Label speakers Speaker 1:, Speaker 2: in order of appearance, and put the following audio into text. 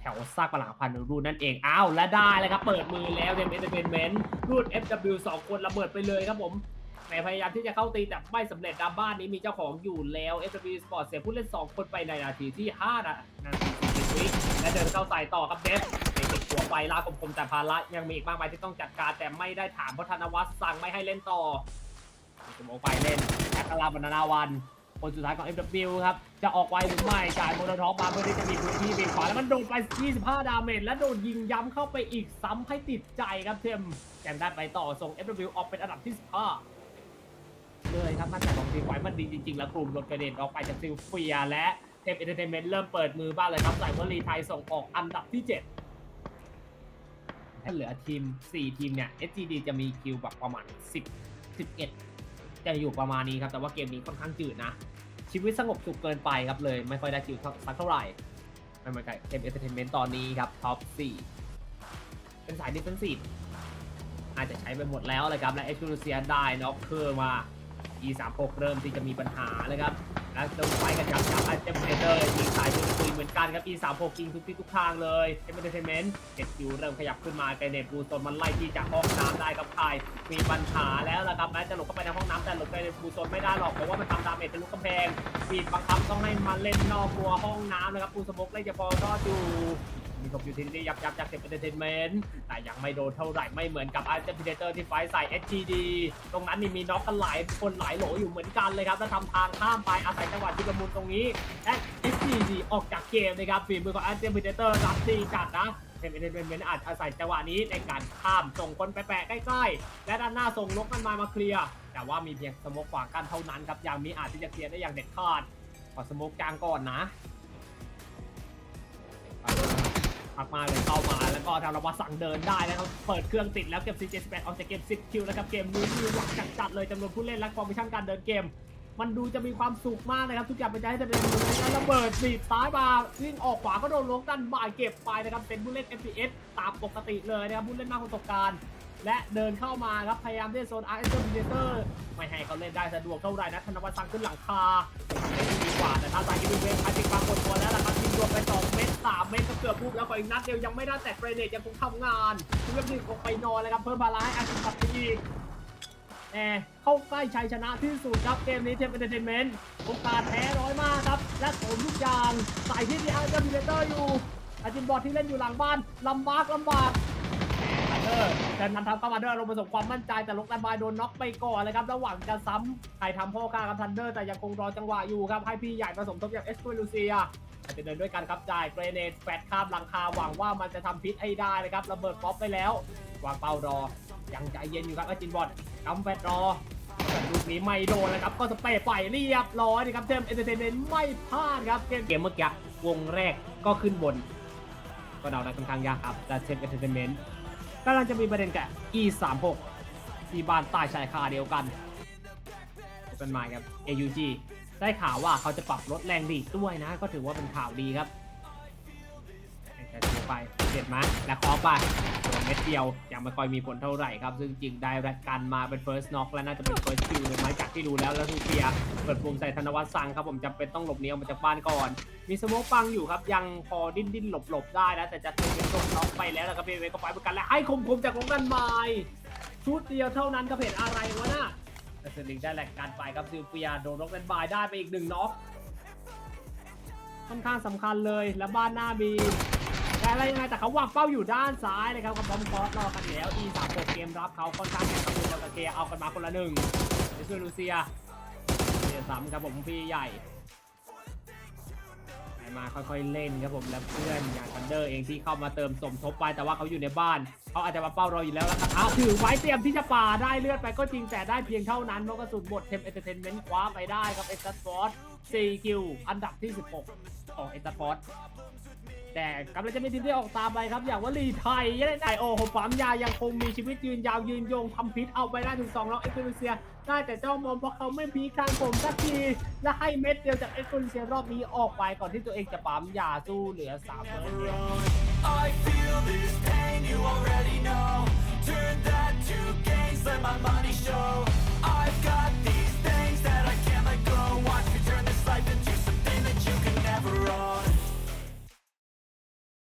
Speaker 1: แถวซากปลักพันรุ่นนั่นเอง อ้าว และได้เลยครับ เปิดมือแล้วเดมเอนเตอร์เทนเมนต์รุ่น FW 2 คนระเบิดไปเลยครับผมแหมพยายามที่จะเข้าตีแต่ไม่สำเร็จดาบ้านนี้มีเจ้าของอยู่แล้ว FW Sport เสียผู้เล่น 2 คนไปในนาทีที่ 5นะนาที40วิและเดินเข้าใส่ต่อครับเดฟ หัวไปลากคมๆแต่ภาระยังมีอีกมากมายที่ต้องจัดการแต่ไม่ได้ถามเพราะธนวัฒน์สั่งไม่ให้เล่นต่อสมองไปเล่นแอคลาบรรณาวันคนสุดท้ายของ FW ครับ จะออกไวหรือไม่จ่ายโมโนท็อปมาเพื่อที่จะมีพื้นที่เบี่ยงขวาแล้วมันโดนไป 25 ดาเมจและโดนยิงย้ำเข้าไปอีกซ้ำให้ติดใจครับเทมแกมได้ไปต่อส่ง FW ออกเป็นอันดับที่ 15 เลยครับมั่นใจของทีมไฟมันดีจริง ๆ แล้วกลุ่มรถกระเด็นออกไปจากซิลเฟียและเทมเอนเตอร์เทนเมนต์เริ่มเปิดมือบ้างเลยครับใส่วลีไทยส่งออกอันดับที่ 7 ถ้าเหลือทีม 4 ทีมเนี่ย SGD จะมีคิวแบบประมาณ 10 11 จะอยู่ประมาณนี้ครับ แต่ว่าเกมนี้ค่อนข้างจืดนะ ชีวิตสงบสุขเกินไปครับเลย ไม่ค่อยได้คิวสักเท่าไหร่ไม่เหมือนกับเกมเอนเตอร์เทนเมนต์ตอนนี้ครับท็อป4เป็นสายดิฟเฟนซีฟอาจจะใช้ไปหมดแล้วเลยครับ และเอ็กซ์คลูเซียได้น็อกเคอร์มา E36 เริ่มที่จะมีปัญหาเลยครับ แล้วจะไฟกันยับยับไอเจมเตอร์ยิงสายยิงปืนเหมือนกันครับ E36 ยิงทุกที่ทุกทางเลยเอ็มเอเตอร์เทนเมนต์เจ็ดคิวเริ่มขยับขึ้นมาไกเนบูโซนมันไล่ที่จากห้องน้ำได้ครับใครมีปัญหาแล้วละครับแม้จะหลบเข้าไปในห้องน้ำแต่หลบไกเนบูโซนไม่ได้หรอกเพราะว่ามันทำดาเมจทะลุกำแพงบีบบังคับต้องให้มาเล่นนอกตัวห้องน้ำนะครับปูสมกเลยจะพอรอดอยู่มีศพอยู่ที่นี่ยับยับจากเก็บเอนเตอร์เทนเมนต์แต่ยังไม่โดนเท่าไหร่ไม่เหมือนกับอาร์เจนติเตอร์ที่ไฟใส่ SGD ตรงนั้นนี่มีน็อกกันหลายคนหลายโหลอยู่เหมือนกันเลยครับแล้วทำทางข้ามไปอาศัยจังหวะชุลมุนตรงนี้และ SGD ออกจากเกมนะครับฝีมือของอาร์เจนติเตอร์รับดีจัดนะเทมเอนเตอร์เทนเมนอาจอาศัยจังหวะนี้ในการข้ามส่งคนไปแปะใกล้ๆ และด้านหน้าส่งนกมันมามาเคลียร์แต่ว่ามีเพียงสมกขวางกันเท่านั้นครับยังมีอาจที่จะเคลียร์ได้อย่างเด็ดขาดขอสมกกลางก่อนนะพักมาเลยเข้ามาแล้วก็ทางระวัตสั่งเดินได้นะครับเปิดเครื่องติดแล้วเก็บ C78 ออกจากเกม10คิวแล้วครับเกมนี้มีหวังจัดๆเลยจำนวนผู้เล่นและฟอร์มชั่นการเดินเกม มันดูจะมีความสุขมากนะครับ ทุกอย่างเป็นใจให้เป็นมือแล้วระเบิดบีบซ้ายมาวิ่งออกขวาก็โดนลงด้านบ่ายเก็บไปนะครับ เป็นผู้เล่น FPS ตามปกติเลยนะครับผู้เล่นมากประสบการณ์และเดินเข้ามาครับ พยายามเล่นโซนอาร์เอสเตอร์ไม่ให้เขาเล่นได้สะดวกเท่าไหร่นะธนวัฒน์สั่งขึ้นหลังคาเล่ดีกว่าแต่ถ้าใส่กินเวฟพาติกปรากฏตัวแล้วนะครับยิงรวมไป2เม็ด3เม็ดก็เกือบปุ๊บแล้วก็อีกนัดเดียวยังไม่ได้แต่เกรเนตยังคงทำงานเรื่องนี้คงไปนอนเลยครับเพิ่มพาราให้อาชิตัดไปอีก แหมเข้าใกล้ชัยชนะที่สุดครับเกมนี้เทมเอนเตอร์เทนเมนต์โอกาสแพ้น้อยมากครับ และโถมทุกอย่างใส่ที่ดีอาร์เจนเตอร์อยู่อาจินบอลที่เล่นอยู่หลังบ้านลำบากลำบากเดอร์แต่นันทำเข้ามาเดอร์ลงประสบความมั่นใจแต่ลกกันบายโดนน็อกไปก่อนเลยครับระหว่างจะซ้ำใครทำพ่อฆ่ากับทันเดอร์แต่ยังคงรอจังหวะอยู่ครับให้พี่ใหญ่ผสมทบอย่างเอสเปรูเซียอาจจะเดินด้วยกันครับจ่ายเกรเนตแฟดข้ามหลังคาหวังว่ามันจะทำพิษให้ได้นะครับระเบิดป๊อปไปแล้ววางเป้ารอยังใจเย็นอยู่ครับอาจินบอล กำแฟดรอแต่ลูกนี้ไม่โดนเลยครับ ก็สเปรย์ไปเรียบร้อยนะครับเทมเอนเตอร์เทนเมนต์ไม่พลาดครับ เกมเกมเมื่อกี้วงแรกก็ขึ้นบน ก็เดาได้ค่อนข้างยากครับแต่เทมเอนเตอร์เทนเมนต์กำลังจะมีประเด็นกับ E36 ที่บ้านใต้ชายคาเดียวกันเป็นมาครับ AUG ได้ข่าวว่าเขาจะปรับลดแรงดีดด้วยนะ ก็ถือว่าเป็นข่าวดีครับ ไปเจ็ดมาและคอไปโดนเม็ดเดียวยังไม่ค่อยมีผลเท่าไหร่ครับ ซึ่งจริงได้แรกกันมาเป็น first knock และน่าจะเป็น first kill เลยไหมจากที่ดูแล้วแล้วทูเฟียเปิดปุ่มใส่ธนวัฒน์สังครับผมจำเป็นต้องหลบหนีออกมาจากบ้านก่อน มีสโมกปังอยู่ครับ ยังพอดิ้นดิ้นหลบหลบได้นะแต่จะถูกเป็นโดนน็อกไปแล้วนะครับเบเวก็ไปเหมือนกันและให้คมคมๆจากลงด้านไม้ชุดเดียวเท่านั้นก็เห็นอะไรวะน่ะแต่เซลิงได้แหลกการไปครับซิลเฟียโดนล็อกด้านบายได้ไปอีกหนึ่งน็อกค่อนข้างสำคัญเลยและบ้านหน้ามี แต่อะไรยังไงแต่เขาวางเป้าอยู่ด้านซ้ายนะครับกับบอมคอสรอกันแล้ว E 3 6เกมรับเขาค่อนข้างแข็งกับมือกับเกเอากันมาคนละหนึ่งเดซูลูเซียเซียซ้ำครับผมพี่ใหญ่มาค่อยๆเล่นครับผมและเพื่อนอย่างทันเดอร์เองที่เข้ามาเติมสมทบไปแต่ว่าเขาอยู่ในบ้านเขาอาจจะมาเป้ารออยู่แล้วแล้วครับอ้าถือไว้เตรียมที่จะป่าได้เลือดไปก็จริงแต่ได้เพียงเท่านั้นเพราะกระสุนหมดเทมเอเตเทนเมนต์คว้าไปได้ครับเอ็กซ์ฟอร์ด4คิวอันดับที่ 16 ของเอ็กซ์ฟอร์ด แต่กำลังจะมีทีมที่ออกตามไปครับ อย่างว่าลีไทยยังได้ไอโอโฮปั๊มยายังคงมีชีวิตยืนยาวยืนยงทำพิษเอาไปได้ถึง2แล้วเอ็กซ์เซีย ได้แต่จ้ามอมเพราะเขาไม่พีคางผมสักที และให้เม็ดเดียวจากเอ็กซ์เซียรอบนี้ออกไปก่อนที่ตัวเองจะปั๊มยาสู้เหลือ3เปอร์เซ็นต์
Speaker 2: I feel this pain, you already know. Turn that to gains, let my mind